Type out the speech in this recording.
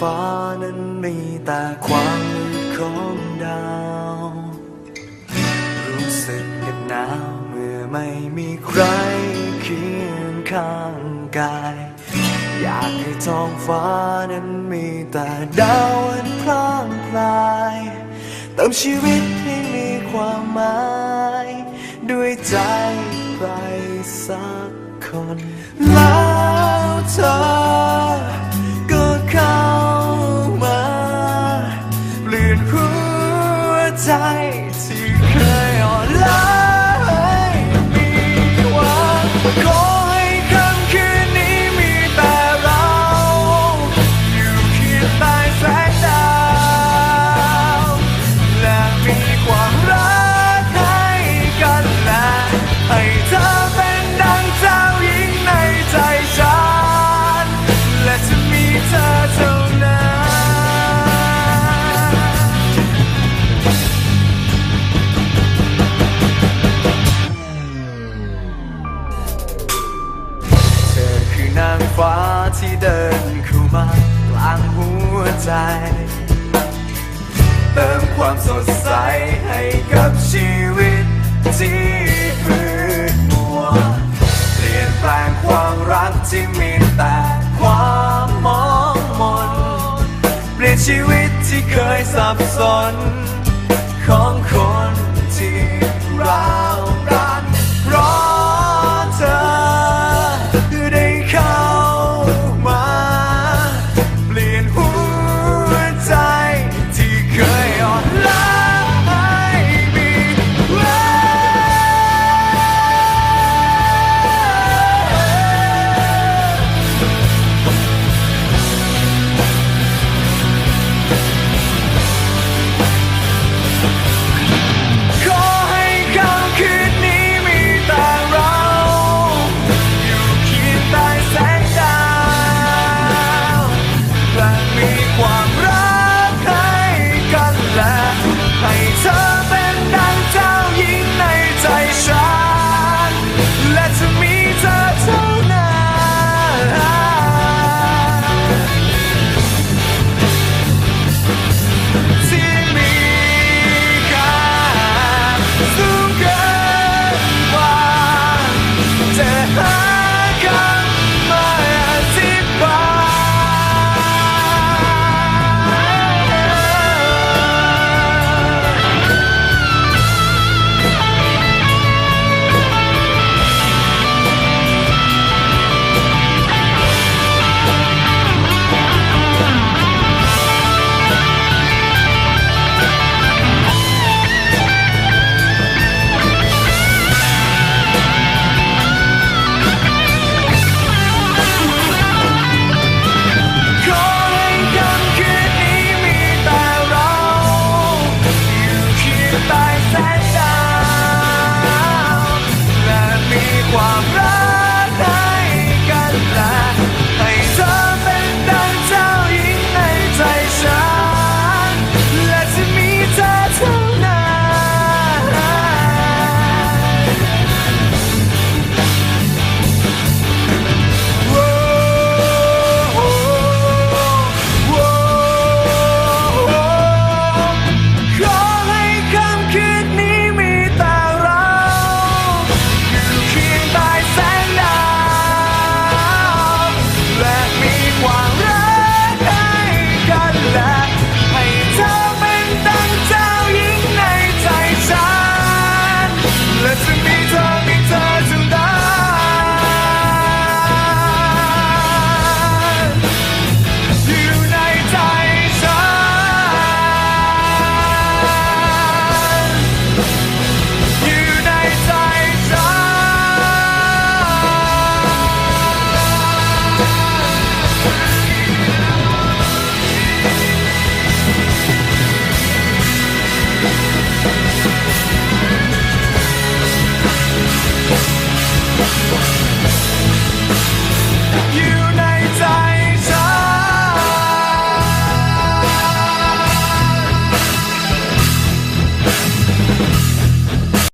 ฟ้านั้นมีแต่ความมืดของดาว รู้สึกเหน็บหนาวเมื่อไม่มีใครเคียงข้างกาย อยากให้ท้องฟ้านั้นมีแต่ดาวอันพร่างพรายเติมชีวิตให้มีความหมาย ด้วยใจใครสักคน แล้วเธอ ใจ เติมความสดใสให้กับชีวิตที่มืดมัว เปลี่ยนแปลงความรักที่มีแต่ความมองมน เปลี่ยนชีวิตที่เคยสับสน